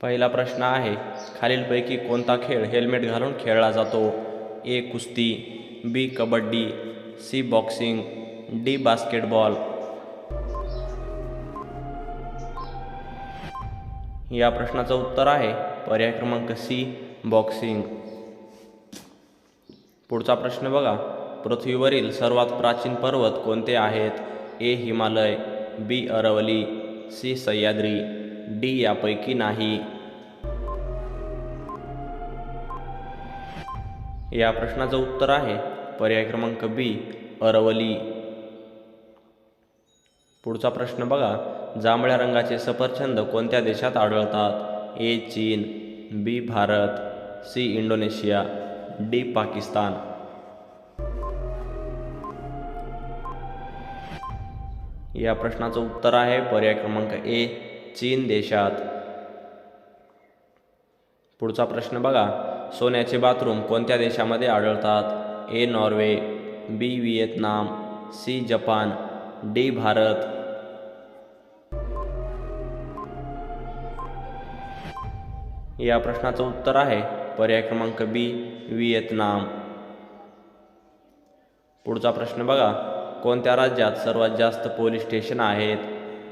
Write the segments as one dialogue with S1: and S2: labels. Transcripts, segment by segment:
S1: पहिला प्रश्न आहे खालीलपैकी कोणता खेळ हेल्मेट घालून खेळला जातो? ए कुस्ती B kabaddi C boxing D basketball. या प्रश्नाचं उत्तर आहे पर्याय क्रमांक सी बॉक्सिंग. पुढचा प्रश्न बघा पृथ्वीवरील सर्वात प्राचीन पर्वत कोणते आहेत? A Himalaya B Aravalli C Sahyadri. D यापैकी नाही. या प्रश्नाचं उत्तर आहे पर्याय क्रमांक बी अरवली. पुढचा प्रश्न बघा. जांभळ्या रंगाचे सफरचंद कोणत्या देशात आढळतात? ए चीन B Bharat C Indonesia D Pakistan. या प्रश्नाचं उत्तर आहे पर्याय क्रमांक ए चीन देशात. पुढचा प्रश्न बघा. सोन्याचे बाथरूम कोणत्या देशामध्ये आढळतात? A Norway B Vietnam C Japan D Bharat. या प्रश्नाचं उत्तर आहे पर्याय क्रमांक बी व्हिएतनाम. पुढचा प्रश्न बघा. कोणत्या राज्यात सर्वात जास्त पोलीस स्टेशन आहेत?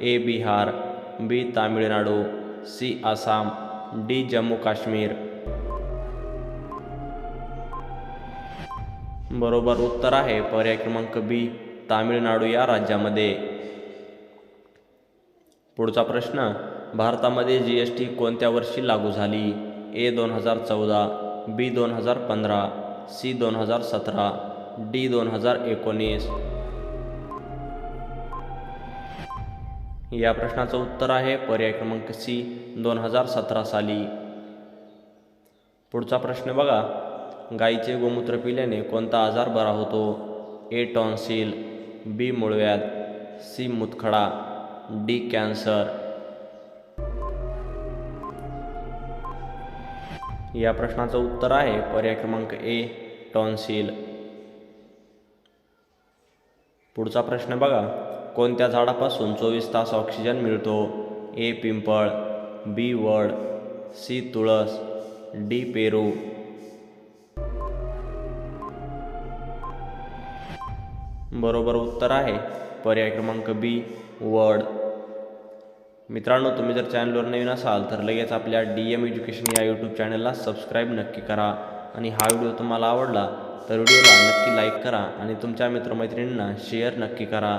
S1: A Bihar B Tamil Nadu C Assam D Jammu Kashmir. बरोबर उत्तर आहे पर्याय क्रमांक बी तामिळनाडू या राज्यामध्ये. पुढचा प्रश्न भारतामध्ये जी एस टी कोणत्या वर्षी लागू झाली? ए दोन हजार चौदा बी दोन हजार पंधरा सी दोन हजार सतरा डी दोन हजार एकोणीस या प्रश्नाचं उत्तर आहे पर्याय क्रमांक सी दोन हजार सतरा साली. पुढचा प्रश्न बघा. गाईचे गोमूत्र पिल्याने कोणता आजार बरा होतो? ए टॉन्सिल बी मुळव्यात सी मुतखडा डी कॅन्सर. या प्रश्नाचं उत्तर आहे पर्याय क्रमांक ए टॉन्सिल. पुढचा प्रश्न बघा. कोणत्या झाडापासून चोवीस तास ऑक्सिजन मिळतो? ए पिंपळ बी वड सी तुळस डी पेरू. बरोबर उत्तर आहे. पर्याय क्रमांक बी वड. मित्रांनो तुम्ही जर चॅनलवर नवीन असाल तर लगेच आपल्या डी एम एज्युकेशन या यूट्यूब चॅनलला सबस्क्राईब नक्की करा. आणि हा व्हिडिओ तुम्हाला आवडला तर व्हिडिओला नक्की लाईक करा आणि तुमच्या मित्रमैत्रिणींना शेअर नक्की करा.